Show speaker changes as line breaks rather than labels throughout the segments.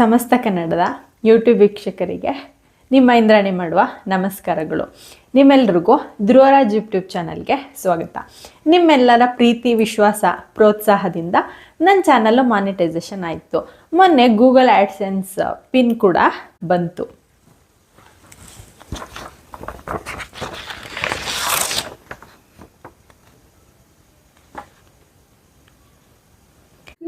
ಸಮಸ್ತ ಕನ್ನಡದ ಯೂಟ್ಯೂಬ್ ವೀಕ್ಷಕರಿಗೆ ನಿಮ್ಮ ಇಂದ್ರಾಣಿ ಮಾಡುವ ನಮಸ್ಕಾರಗಳು. ನಿಮ್ಮೆಲ್ರಿಗೂ ಧ್ರುವರಾಜ್ ಯೂಟ್ಯೂಬ್ ಚಾನಲ್ಗೆ ಸ್ವಾಗತ. ನಿಮ್ಮೆಲ್ಲರ ಪ್ರೀತಿ, ವಿಶ್ವಾಸ, ಪ್ರೋತ್ಸಾಹದಿಂದ ನನ್ನ ಚಾನಲ್ಲು ಮಾನಿಟೈಸೇಷನ್ ಆಯಿತು. ಮೊನ್ನೆ ಗೂಗಲ್ ಆ್ಯಡ್ಸೆನ್ಸ್ ಪಿನ್ ಕೂಡ ಬಂತು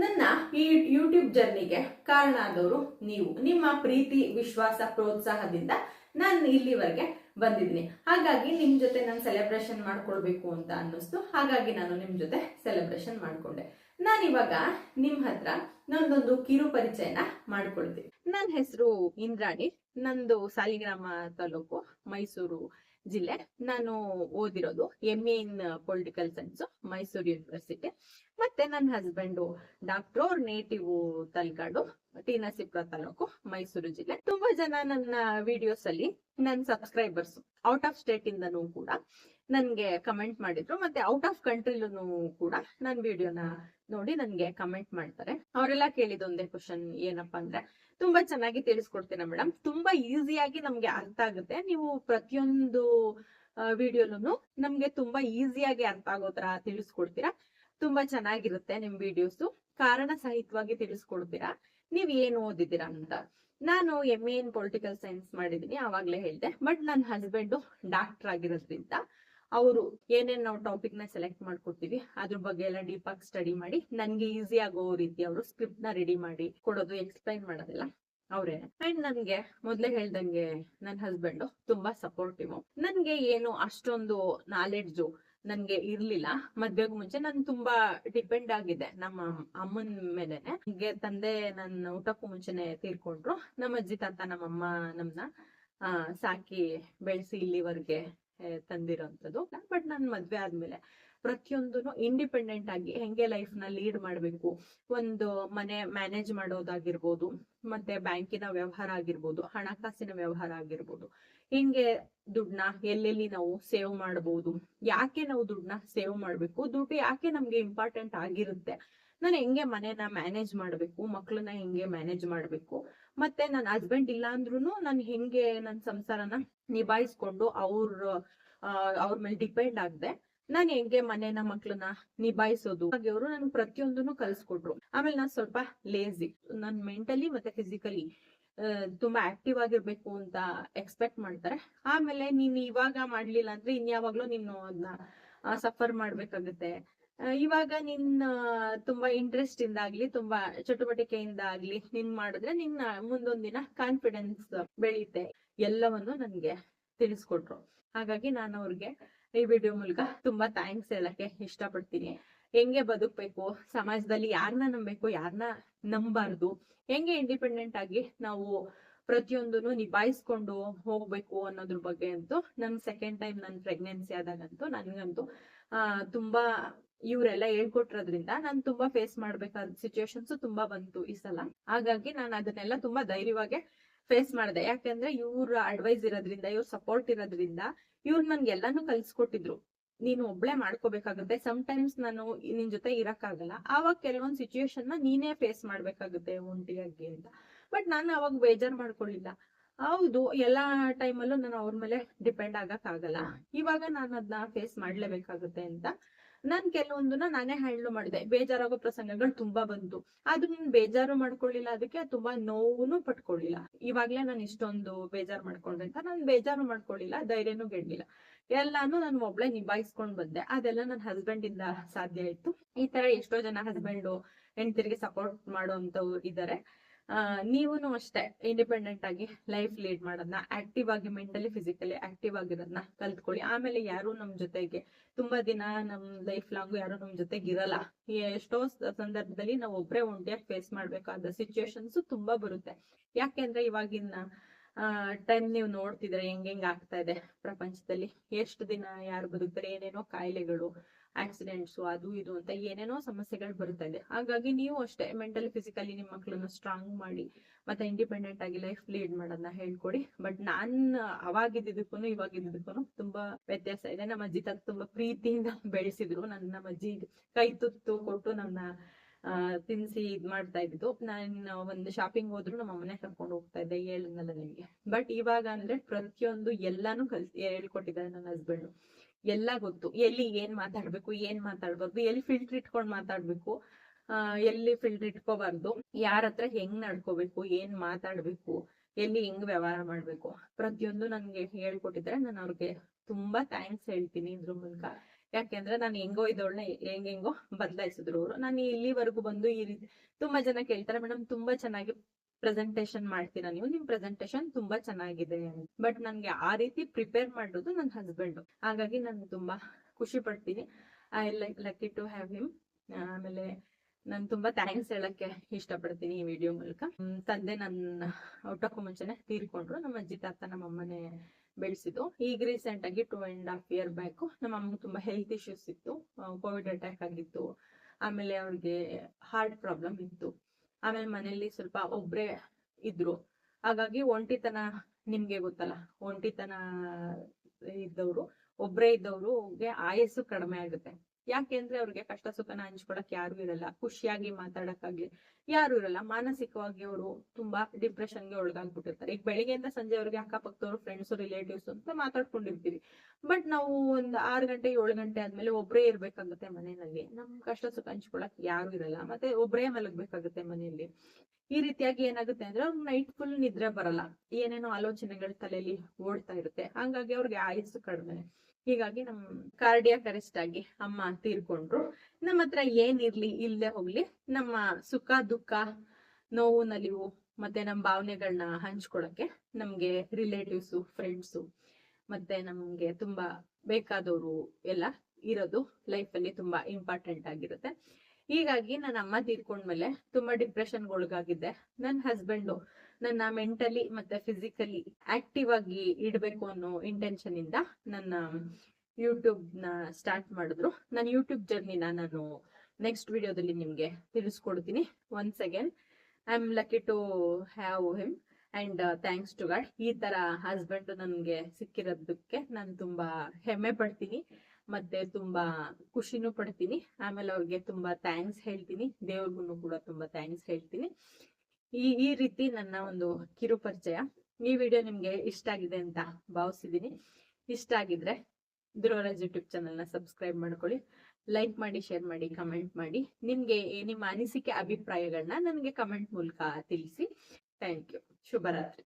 ನನ್ನ ಈ ಯೂಟ್ಯೂಬ್ ಜರ್ನಿಗೆ ಕಾರಣ ಆದವರು ನೀವು. ನಿಮ್ಮ ಪ್ರೀತಿ, ವಿಶ್ವಾಸ, ಪ್ರೋತ್ಸಾಹದಿಂದ ನಾನು ಇಲ್ಲಿವರೆಗೆ ಬಂದಿದ್ದೀನಿ. ಹಾಗಾಗಿ ನಿಮ್ ಜೊತೆ ನಾನು ಸೆಲೆಬ್ರೇಷನ್ ಮಾಡ್ಕೊಳ್ಬೇಕು ಅಂತ ಅನ್ನಿಸ್ತು. ಹಾಗಾಗಿ ನಾನು ನಿಮ್ ಜೊತೆ ಸೆಲೆಬ್ರೇಷನ್ ಮಾಡ್ಕೊಂಡೆ. ನಾನು ಇವಾಗ ನಿಮ್ ಹತ್ರ ನಂದೊಂದು ಕಿರು ಪರಿಚಯನ ಮಾಡ್ಕೊಳ್ತೀನಿ. ನನ್ನ ಹೆಸರು ಇಂದ್ರಾಣಿ. ನಂದು ಸಾಲಿಗ್ರಾಮ ತಾಲೂಕು ಮೈಸೂರು ಜಿಲ್ಲೆ. ನಾನು ಓದಿರೋದು M in political science Mysuru university ಮತ್ತೆ ನನ್ನ ಹಸ್ಬೆಂಡು ಡಾಕ್ಟರ್ ಅವ್ರ ನೇಟಿವ್ ತಲಕಾಡು ಟಿ ತಾಲೂಕು ಮೈಸೂರು ಜಿಲ್ಲೆ. ತುಂಬಾ ಜನ ನನ್ನ ವಿಡಿಯೋಸ್ ಅಲ್ಲಿ ನನ್ನ ಸಬ್ಸ್ಕ್ರೈಬರ್ಸ್ ಔಟ್ ಆಫ್ ಸ್ಟೇಟ್ ಇಂದನೂ ಕೂಡ ನನ್ಗೆ ಕಮೆಂಟ್ ಮಾಡಿದ್ರು. ಮತ್ತೆ ಔಟ್ ಆಫ್ ಕಂಟ್ರಿಲೂ ಕೂಡ ನನ್ನ ವಿಡಿಯೋನ ನೋಡಿ ನನ್ಗೆ ಕಮೆಂಟ್ ಮಾಡ್ತಾರೆ. ಅವರೆಲ್ಲ ಕೇಳಿದ ಒಂದೇ ಕ್ವಶನ್ ಏನಪ್ಪಾ ಅಂದ್ರೆ, ತುಂಬಾ ಚೆನ್ನಾಗಿ ತಿಳಿಸ್ಕೊಡ್ತೀರಾ ಮೇಡಮ್ ತುಂಬಾ ಈಸಿಯಾಗಿ ನಮ್ಗೆ ಅರ್ಥ ಆಗುತ್ತೆ. ನೀವು ಪ್ರತಿಯೊಂದು ವಿಡಿಯೋಲೂ ನಮ್ಗೆ ತುಂಬಾ ಈಸಿಯಾಗಿ ಅರ್ಥ ಆಗೋ ತರ ತಿಳಿಸ್ಕೊಡ್ತೀರಾ? ತುಂಬಾ ಚೆನ್ನಾಗಿರುತ್ತೆ ನಿಮ್ ವಿಡಿಯೋಸ್ ಕಾರಣ ಸಹಿತವಾಗಿ ತಿಳಿಸ್ಕೊಡ್ತೀರಾ? ನೀವ್ ಏನ್ ಓದಿದ್ದೀರಾ ಅಂತ. ನಾನು M A in political science ಮಾಡಿದೀನಿ ಆವಾಗ್ಲೇ ಹೇಳಿದೆ. ಬಟ್ ನನ್ನ ಹಸ್ಬೆಂಡು ಡಾಕ್ಟರ್ ಆಗಿರೋದ್ರಿಂದ ಅವರು ಏನೇನು ನಾವು ಟಾಪಿಕ್ನ ಸೆಲೆಕ್ಟ್ ಮಾಡ್ಕೊಡ್ತೀವಿ, ಅದ್ರ ಬಗ್ಗೆ ಎಲ್ಲ ಡೀಪ್ ಆಗಿ ಸ್ಟಡಿ ಮಾಡಿ, ನನ್ಗೆ ಈಸಿ ಆಗೋ ರೀತಿ ಅವರು ಸ್ಕ್ರಿಪ್ಟ್ನ ರೆಡಿ ಮಾಡಿ ಕೊಡೋದು ಎಕ್ಸ್ಪ್ಲೈನ್ ಮಾಡೋದಿಲ್ಲ ಅವ್ರೆ ಅಂಡ್ ನನ್ಗೆ ಮೊದ್ಲೇ ಹೇಳ್ದಂಗೆ ನನ್ನ ಹಸ್ಬೆಂಡ್ ತುಂಬಾ ಸಪೋರ್ಟಿವ್ ನನ್ಗೆ ಏನು ಅಷ್ಟೊಂದು ನಾಲೆಡ್ಜ್ ನನ್ಗೆ ಇರ್ಲಿಲ್ಲ. ಮದ್ವೆಗೂ ಮುಂಚೆ ನಾನು ತುಂಬಾ ಡಿಪೆಂಡ್ ಆಗಿದೆ. ನಮ್ಮ ಅಮ್ಮನ ಮೇಲೆನೆ. ನನ್ಗೆ ತಂದೆ ನನ್ನ ಊಟಕ್ಕೂ ಮುಂಚೆನೆ ತೀರ್ಕೊಂಡ್ರು. ನಮ್ಮ ಅಜ್ಜಿ, ತಾತ ನಮ್ಮಅಮ್ಮ ನಮ್ನ ಸಾಕಿ ಬೆಳೆಸಿ ಇಲ್ಲಿವರೆಗೆ ತಂದಿರೋಂಥದ್ದು. ಬಟ್ ನನ್ನ ಮದ್ವೆ ಆದ್ಮೇಲೆ ಪ್ರತಿಯೊಂದನ್ನು ಇಂಡಿಪೆಂಡೆಂಟ್ ಆಗಿ ಹೆಂಗೆ ಲೈಫ್ನ ಲೀಡ್ ಮಾಡ್ಬೇಕು, ಒಂದು ಮನೆ ಮ್ಯಾನೇಜ್ ಮಾಡೋದಾಗಿರ್ಬೋದು, ಮತ್ತೆ ಬ್ಯಾಂಕಿನ ವ್ಯವಹಾರ ಆಗಿರ್ಬೋದು, ಹಣಕಾಸಿನ ವ್ಯವಹಾರ ಆಗಿರ್ಬೋದು, ಹಿಂಗೆ ದುಡ್ಡನ್ನ ಎಲ್ಲೆಲ್ಲಿ ನಾವು ಸೇವ್ ಮಾಡಬಹುದು ಯಾಕೆ ನಾವು ದುಡ್ಡನ್ನ ಸೇವ್ ಮಾಡ್ಬೇಕು, ದುಡ್ಡು ಯಾಕೆ ನಮ್ಗೆ ಇಂಪಾರ್ಟೆಂಟ್ ಆಗಿರುತ್ತೆ, ನಾನು ಹೆಂಗೆ ಮನೆನ ಮ್ಯಾನೇಜ್ ಮಾಡ್ಬೇಕು, ಮಕ್ಳನ್ನ ಹೆಂಗೆ ಮ್ಯಾನೇಜ್ ಮಾಡ್ಬೇಕು ಮತ್ತೆ ನನ್ನ ಹಸ್ಬೆಂಡ್ ಇಲ್ಲ ಅಂದ್ರೂ ನಾನು ಹೆಂಗೆ ನನ್ನ ಸಂಸಾರನ ನಿಭಾಯಿಸ್ಕೊಂಡು ಅವ್ರ ಅವ್ರ ಮೇಲೆ ಡಿಪೆಂಡ್ ಆಗದೆ. ನಾನು ಹೆಂಗೆ ಮನೇನ ಮಕ್ಳನ್ನ ನಿಭಾಯಿಸೋದು? ಹಾಗೆ ಅವರು ನನ್ಗೆ ಪ್ರತಿಯೊಂದನ್ನು ಕಲ್ಸ್ಕೊಟ್ರು. ಆಮೇಲೆ ನಾನು ಸ್ವಲ್ಪ ಲೇಜಿ ನನ್ ಮೆಂಟಲಿ ಮತ್ತೆ ಫಿಸಿಕಲಿ ತುಂಬಾ ಆಕ್ಟಿವ್ ಆಗಿರ್ಬೇಕು ಅಂತ ಎಕ್ಸ್ಪೆಕ್ಟ್ ಮಾಡ್ತಾರೆ. ಆಮೇಲೆ ನೀನ್ ಇವಾಗ ಮಾಡ್ಲಿಲ್ಲ ಅಂದ್ರೆ ಇನ್ಯಾವಾಗ್ಲೂ ನೀನು ಅದನ್ನ ಸಫರ್ ಮಾಡ್ಬೇಕಾಗತ್ತೆ. ಇವಾಗ ನಿನ್ನ ತುಂಬಾ ಇಂಟ್ರೆಸ್ಟ್ ಇಂದ ಆಗ್ಲಿ ತುಂಬಾ ಚಟುವಟಿಕೆಯಿಂದ ಆಗ್ಲಿ ನಿನ್ ಮಾಡಿದ್ರೆ ನಿನ್ನ ಮುಂದೊಂದ್ ದಿನ ಕಾನ್ಫಿಡೆನ್ಸ್ ಬೆಳೆಯುತ್ತೆ ಎಲ್ಲವನ್ನು ನನ್ಗೆ ತಿಳಿಸ್ಕೊಟ್ರು. ಹಾಗಾಗಿ ನಾನು ಅವ್ರಿಗೆ ಈ ವಿಡಿಯೋ ಮೂಲಕ ತುಂಬಾ ಥ್ಯಾಂಕ್ಸ್ ಹೇಳಕ್ಕೆ ಇಷ್ಟಪಡ್ತೀನಿ. ಹೆಂಗೆ ಬದುಕ್ಬೇಕು? ಸಮಾಜದಲ್ಲಿ ಯಾರನ್ನ ನಂಬಬೇಕು ಯಾರನ್ನ ನಂಬಾರ್ದು? ಹೆಂಗೆ ಇಂಡಿಪೆಂಡೆಂಟ್ ಆಗಿ ನಾವು ಪ್ರತಿಯೊಂದನ್ನು ನಿಭಾಯಿಸ್ಕೊಂಡು ಹೋಗ್ಬೇಕು ಅನ್ನೋದ್ರ ಬಗ್ಗೆ ಅಂತೂ ನನ್ ಸೆಕೆಂಡ್ ಟೈಮ್ ನನ್ ಪ್ರೆಗ್ನೆನ್ಸಿ ಆದಾಗಂತೂ ನನ್ಗಂತೂ, ಆ, ತುಂಬಾ ಇವರೆಲ್ಲ ಹೇಳ್ಕೊಟ್ರೋದ್ರಿಂದ ನಾನು ತುಂಬಾ ಫೇಸ್ ಮಾಡ್ಬೇಕಾದ ಸಿಚುವೇಶನ್ಸ್ ತುಂಬಾ ಬಂತು ಈ ಸಲ. ಹಾಗಾಗಿ ನಾನು ಅದನ್ನೆಲ್ಲ ತುಂಬಾ ಧೈರ್ಯವಾಗಿ ಫೇಸ್ ಮಾಡಿದೆ. ಯಾಕಂದ್ರೆ ಇವ್ರ ಅಡ್ವೈಸ್ ಇರೋದ್ರಿಂದ, ಇವ್ರ ಸಪೋರ್ಟ್ ಇರೋದ್ರಿಂದ ಇವ್ರು ನನ್ಗೆ ಎಲ್ಲಾನು ಕಲ್ಸ್ಕೊಟ್ಟಿದ್ರು. ನೀನು ಒಬ್ಳೆ ಮಾಡ್ಕೋಬೇಕಾಗುತ್ತೆ. ಸಮ್ ಟೈಮ್ಸ್ ನಾನು ನಿನ್ ಜೊತೆ ಇರಕ್ಕಾಗಲ್ಲ. ಆವಾಗ ಕೆಲವೊಂದ್ ಸಿಚುಯೇಷನ್ನ ನೀನೇ ಫೇಸ್ ಮಾಡ್ಬೇಕಾಗುತ್ತೆ ಒಂಟಿಯಾಗಿ ಅಂತ. ಬಟ್ ನಾನು ಅವಾಗ ಬೇಜಾರ್ ಮಾಡ್ಕೊಳ್ಳಿಲ್ಲ ಹೌದು ಎಲ್ಲಾ ಟೈಮಲ್ಲೂ ನಾನು ಅವ್ರ ಮೇಲೆ ಡಿಪೆಂಡ್ ಆಗಕ್ ಆಗಲ್ಲ. ಇವಾಗ ನಾನು ಅದನ್ನ ಫೇಸ್ ಮಾಡ್ಲೇಬೇಕಾಗುತ್ತೆ ಅಂತ. ನಾನ್ ಕೆಲವೊಂದನ್ನ ನಾನೇ ಹ್ಯಾಂಡ್ಲ್ ಮಾಡಿದೆ. ಬೇಜಾರಾಗೋ ಪ್ರಸಂಗಗಳು ತುಂಬಾ ಬಂತು. ಅದು ನಾನು ಬೇಜಾರು ಮಾಡ್ಕೊಳ್ಳಿಲ್ಲ ಅದಕ್ಕೆ ತುಂಬಾ ನೋವುನು ಪಟ್ಕೊಳ್ಳಿಲ್ಲ ಇವಾಗ್ಲೇ ನಾನು ಇಷ್ಟೊಂದು ಬೇಜಾರು ಮಾಡ್ಕೊಂಡೆ ಅಂತ ನಾನು ಬೇಜಾರು ಮಾಡ್ಕೊಳ್ಳಿಲ್ಲ ಧೈರ್ಯನೂ ಗೆಡ್ಲಿಲ್ಲ. ಎಲ್ಲಾನು ನಾನು ಒಬ್ಳೆ ನಿಭಾಯಿಸ್ಕೊಂಡ್ ಬಂದೆ. ಅದೆಲ್ಲ ನನ್ನ ಹಸ್ಬೆಂಡ್ ಇಂದ ಸಾಧ್ಯ ಆಯ್ತು. ಈ ತರ ಎಷ್ಟೋ ಜನ ಹಸ್ಬೆಂಡು ಹೆಂಡತಿರಿಗೆ ಸಪೋರ್ಟ್ ಮಾಡುವಂತವ್ರು ಇದ್ದಾರೆ ನೀವುನು ಅಷ್ಟೇ ಇಂಡಿಪೆಂಡೆಂಟ್ ಆಗಿ ಲೈಫ್ ಲೀಡ್ ಮಾಡೋದನ್ನ ಆಕ್ಟಿವ್ ಆಗಿ ಮೆಂಟಲಿ ಫಿಸಿಕಲಿ ಆಕ್ಟಿವ್ ಆಗಿರೋದನ್ನ ಕಲ್ತ್ಕೊಳ್ಳಿ. ಆಮೇಲೆ ಯಾರು ನಮ್ ಜೊತೆಗೆ ತುಂಬಾ ದಿನ ನಮ್ ಲೈಫ್ ಲಾಂಗ್ ಯಾರು ನಮ್ ಜೊತೆಗೆ ಇರಲ್ಲ. ಎಷ್ಟೋ ಸಂದರ್ಭದಲ್ಲಿ ನಾವು ಒಬ್ರೇ ಒಂಟಿಯಾಗಿ ಫೇಸ್ ಮಾಡ್ಬೇಕಾದ ಸಿಚುವೇಶನ್ಸ್ ತುಂಬಾ ಬರುತ್ತೆ. ಯಾಕೆಂದ್ರೆ ಇವಾಗಿನ ಟೈಮ್ ನೀವು ನೋಡ್ತಿದ್ರೆ ಹೆಂಗ್ ಆಗ್ತಾ ಇದೆ ಪ್ರಪಂಚದಲ್ಲಿ. ಎಷ್ಟು ದಿನ ಯಾರು ಬದುಕ್ತಾರೆ, ಏನೇನೋ ಕಾಯಿಲೆಗಳು ಆಕ್ಸಿಡೆಂಟ್ಸ್ ಅದು, ಇದು ಅಂತ ಏನೇನೋ ಸಮಸ್ಯೆಗಳು ಬರ್ತಾ ಇದೆ ಹಾಗಾಗಿ ನೀವು ಅಷ್ಟೇ ಮೆಂಟಲಿ ಫಿಸಿಕಲಿ ನಿಮ್ಮ ಮಕ್ಕಳನ್ನ ಸ್ಟ್ರಾಂಗ್ ಮಾಡಿ, ಮತ್ತೆ ಇಂಡಿಪೆಂಡೆಂಟ್ ಆಗಿ ಲೈಫ್ ಲೀಡ್ ಮಾಡೋದನ್ನ ಹೇಳ್ಕೊಡಿ. ಬಟ್ ನಾನ್ ಅವಾಗಿದ್ದಕ್ಕೂ ಇವಾಗಿದ್ದಕ್ಕೂ ತುಂಬಾ ವ್ಯತ್ಯಾಸ ಇದೆ. ನಮ್ಮ ಅಜ್ಜಿ ತಾತ ತುಂಬಾ ಪ್ರೀತಿಯಿಂದ ಬೆಳೆಸಿದ್ರು. ನನ್ನ ನಮ್ಮ ಅಜ್ಜಿ ಕೈ ತುತ್ತು ಕೊಟ್ಟು ನನ್ನ ತಿನ್ಸಿ ಇದ್ ಮಾಡ್ತಾ ಇದ್ದು ನಾನ್ ಒಂದು ಶಾಪಿಂಗ್ ಹೋದ್ರು ನಮ್ಮ ಮನೆ ಕರ್ಕೊಂಡು ಹೋಗ್ತಾ ಇದ್ದೆ ಹೇಳಿದ್ನಲ್ಲ ನಿಮ್ಗೆ ಬಟ್ ಇವಾಗ ಅಂದ್ರೆ ಪ್ರತಿಯೊಂದು ಎಲ್ಲಾನು ಕಲ್ಸಿ ಹೇಳ್ಕೊಟ್ಟಿದ್ದಾರೆ ನನ್ನ ಹಸ್ಬೆಂಡ್ ಎಲ್ಲ ಗೊತ್ತು. ಎಲ್ಲಿ ಏನ್ ಮಾತಾಡ್ಬೇಕು, ಏನ್ ಮಾತಾಡ್ಬಾರ್ದು, ಎಲ್ಲಿ ಫಿಲ್ಟರ್ ಇಟ್ಕೊಂಡ್ ಮಾತಾಡ್ಬೇಕು ಎಲ್ಲಿ ಫಿಲ್ಟರ್ ಇಟ್ಕೋಬಾರ್ದು, ಯಾರ ಹತ್ರ ಹೆಂಗ್ ನಡ್ಕೋಬೇಕು, ಏನ್ ಮಾತಾಡ್ಬೇಕು, ಎಲ್ಲಿ ಹೆಂಗ್ ವ್ಯವಹಾರ ಮಾಡ್ಬೇಕು. ಪ್ರತಿಯೊಂದು ನನ್ಗೆ ಹೇಳ್ಕೊಟ್ಟಿದ್ರೆ ನಾನು ಅವ್ರಿಗೆ ತುಂಬಾ ಥ್ಯಾಂಕ್ಸ್ ಹೇಳ್ತೀನಿ ಇದ್ರ ಮೂಲಕ. ಯಾಕೆಂದ್ರೆ ನಾನು ಹೆಂಗೋ ಇದೊಳ್ಳೆ ಹೆಂಗ್ ಹೆಂಗೋ ಬದಲಾಯಿಸಿದ್ರು ಅವರು. ನಾನು ಇಲ್ಲಿವರೆಗೂ ಬಂದು ಈ ರೀತಿ ತುಂಬಾ ಜನ ಕೇಳ್ತಾರೆ. ಮೇಡಮ್ ತುಂಬಾ ಚೆನ್ನಾಗಿ ಪ್ರೆಸೆಂಟೇಶನ್ ಮಾಡ್ತೀರಾ ನೀವು? ನಿಮ್ ಪ್ರೆಸೆಂಟೇಶನ್ ತುಂಬಾ ಚೆನ್ನಾಗಿದೆ ಬಟ್ ನನ್ಗೆ ಆ ರೀತಿ ಪ್ರಿಪೇರ್ ಮಾಡೋದು ನನ್ನ ಹಸ್ಬೆಂಡ್ ಹಾಗಾಗಿ ನಾನು ತುಂಬಾ ಖುಷಿ ಪಡ್ತೀನಿ. I like lucky to have him ಆಮೇಲೆ ನಾನು ತುಂಬಾ ಥ್ಯಾಂಕ್ಸ್ ಹೇಳಕ್ಕೆ ಇಷ್ಟಪಡ್ತೀನಿ ಈ ವಿಡಿಯೋ ಮೂಲಕ. ತಂದೆ ನನ್ನ ಹುಟ್ಟಕ್ಕೂ ಮುಂಚೆನೆ ತೀರ್ಕೊಂಡ್ರು. ನಮ್ಮ ಅಜ್ಜಿ ತಾತ ನಮ್ಮ ಅಮ್ಮನೇ ಬೆಳೆಸಿದ್ದು. ಈಗ ರೀಸೆಂಟ್ ಆಗಿ two and half year back ನಮ್ಮ ಅಮ್ಮಗೆ ತುಂಬಾ ಹೆಲ್ತ್ ಇಶ್ಯೂಸ್ ಇತ್ತು. ಕೋವಿಡ್ ಅಟ್ಯಾಕ್ ಆಗಿತ್ತು. ಆಮೇಲೆ ಅವ್ರಿಗೆ ಹಾರ್ಟ್ ಪ್ರಾಬ್ಲಮ್ ಇತ್ತು. ಆಮೇಲೆ ಮನೆಯಲ್ಲಿ ಸ್ವಲ್ಪ ಒಬ್ರೇ ಇದ್ರು. ಹಾಗಾಗಿ ಒಂಟಿತನ ನಿಮ್ಗೆ ಗೊತ್ತಲ್ಲ, ಒಂಟಿತನ ಇದ್ದವ್ರು, ಒಬ್ರೇ ಇದ್ದವ್ರುಗೆ ಆಯಸ್ಸು ಕಡಿಮೆ ಆಗುತ್ತೆ. ಯಾಕೆಂದ್ರೆ ಅವ್ರಿಗೆ ಕಷ್ಟ ಸುಖನ ಹಂಚ್ಕೊಳಕ್ ಯಾರು ಇರಲ್ಲ, ಖುಷಿಯಾಗಿ ಮಾತಾಡಕ್ಕಾಗ್ಲಿ ಯಾರು ಇರಲ್ಲ. ಮಾನಸಿಕವಾಗಿ ಅವರು ತುಂಬಾ ಡಿಪ್ರೆಷನ್ಗೆ ಒಳಗಾಗ್ಬಿಟ್ಟಿರ್ತಾರೆ. ಈಗ ಬೆಳಿಗ್ಗೆಯಿಂದ ಸಂಜೆ ಅವ್ರಿಗೆ ಅಕ್ಕಪಕ್ಕದವ್ರು ಫ್ರೆಂಡ್ಸ್ ರಿಲೇಟಿವ್ಸ್ ಅಂತ ಮಾತಾಡ್ಕೊಂಡಿರ್ತೀವಿ ಬಟ್ ನಾವು ಒಂದ್ ಆರ್ ಗಂಟೆ, ಏಳು ಗಂಟೆ ಆದ್ಮೇಲೆ ಒಬ್ರೇ ಇರ್ಬೇಕಾಗತ್ತೆ ಮನೆಯಲ್ಲಿ. ನಮ್ ಕಷ್ಟ ಸುಖ ಹಂಚ್ಕೊಳಕ್ ಯಾರು ಇರಲ್ಲ. ಮತ್ತೆ ಒಬ್ರೇ ಮಲಗ್ಬೇಕಾಗತ್ತೆ ಮನೆಯಲ್ಲಿ. ಈ ರೀತಿಯಾಗಿ ಏನಾಗುತ್ತೆ ಅಂದ್ರೆ ನೈಟ್ ಫುಲ್ ನಿದ್ರೆ ಬರಲ್ಲ. ಏನೇನೋ ಆಲೋಚನೆಗಳು ತಲೆಯಲ್ಲಿ ಓಡ್ತಾ ಇರುತ್ತೆ. ಹಂಗಾಗಿ ಅವ್ರಿಗೆ ಆಯಸ್ಸು ಕಡಿಮೆ. ಹೀಗಾಗಿ ನಮ್ ಕಾರ್ಡಿಯಾಕ್ ಅರೆಸ್ಟ್ ಆಗಿ ಅಮ್ಮ ತೀರ್ಕೊಂಡ್ರು ನಮ್ಮ ಹತ್ರ ಏನಿರ್ಲಿ ಇಲ್ಲೇ ಹೋಗ್ಲಿ. ನಮ್ಮ ಸುಖ, ದುಃಖ, ನೋವು, ನಲಿವು, ಮತ್ತೆ ನಮ್ಮ ಭಾವನೆಗಳನ್ನ ಹಂಚ್ಕೊಳಕ್ಕೆ ನಮ್ಗೆ ರಿಲೇಟಿವ್ಸು ಫ್ರೆಂಡ್ಸು ಮತ್ತೆ ನಮ್ಗೆ ತುಂಬಾ ಬೇಕಾದವರು ಎಲ್ಲ ಇರೋದು ಲೈಫ್ ಅಲ್ಲಿ ತುಂಬಾ ಇಂಪಾರ್ಟೆಂಟ್ ಆಗಿರುತ್ತೆ. ಹೀಗಾಗಿ ನನ್ನ ಅಮ್ಮ ತೀರ್ಕೊಂಡ್ಮೇಲೆ ತುಂಬಾ ಡಿಪ್ರೆಷನ್ ಒಳಗಾಗಿದ್ದೆ. ನನ್ನ ಹಸ್ಬೆಂಡು ನನ್ನ ಮೆಂಟಲಿ ಮತ್ತೆ ಫಿಸಿಕಲಿ ಆಕ್ಟಿವ್ ಆಗಿ ಇಡಬೇಕು ಅನ್ನೋ ಇಂಟೆನ್ಷನ್ ಇಂದ ನನ್ನ ಯೂಟ್ಯೂಬ್ನ ಸ್ಟಾರ್ಟ್ ಮಾಡಿದ್ರು. ನನ್ನ ಯೂಟ್ಯೂಬ್ ಜರ್ನಿನ ನಾನು ನೆಕ್ಸ್ಟ್ ವಿಡಿಯೋದಲ್ಲಿ ನಿಮ್ಗೆ ತಿಳಿಸ್ಕೊಡ್ತೀನಿ. Once again I am lucky to have him and thanks to god ಈ ತರ ಹಸ್ಬೆಂಡ್ ನನಗೆ ಸಿಕ್ಕಿರೋದಕ್ಕೆ ನಾನು ತುಂಬಾ ಹೆಮ್ಮೆ ಪಡ್ತೀನಿ. ಮತ್ತೆ ತುಂಬಾ ಖುಷಿನೂ ಪಡ್ತೀನಿ. ಆಮೇಲೆ ಅವ್ರಿಗೆ ತುಂಬಾ ಥ್ಯಾಂಕ್ಸ್ ಹೇಳ್ತೀನಿ. ದೇವ್ರಿಗೂ ಕೂಡ ತುಂಬಾ ಥ್ಯಾಂಕ್ಸ್ ಹೇಳ್ತೀನಿ. ಈ ಈ ರೀತಿ ನನ್ನ ಒಂದು ಕಿರು ಪರಿಚಯ. ಈ ವಿಡಿಯೋ ನಿಮ್ಗೆ ಇಷ್ಟ ಆಗಿದೆ ಅಂತ ಭಾವಿಸಿದೀನಿ ಇಷ್ಟ ಆಗಿದ್ರೆ ಧ್ರುವರಾಜ್ ಯೂಟ್ಯೂಬ್ ಚಾನಲ್ನ ಸಬ್ಸ್ಕ್ರೈಬ್ ಮಾಡ್ಕೊಳ್ಳಿ. ಲೈಕ್ ಮಾಡಿ ಶೇರ್ ಮಾಡಿ ಕಮೆಂಟ್ ಮಾಡಿ. ನಿಮ್ಗೆ ನಿಮ್ಮ ಅನಿಸಿಕೆ ಅಭಿಪ್ರಾಯಗಳನ್ನ ನನಗೆ ಕಮೆಂಟ್ ಮೂಲಕ ತಿಳಿಸಿ. ಥ್ಯಾಂಕ್ ಯು ಶುಭರಾತ್ರಿ.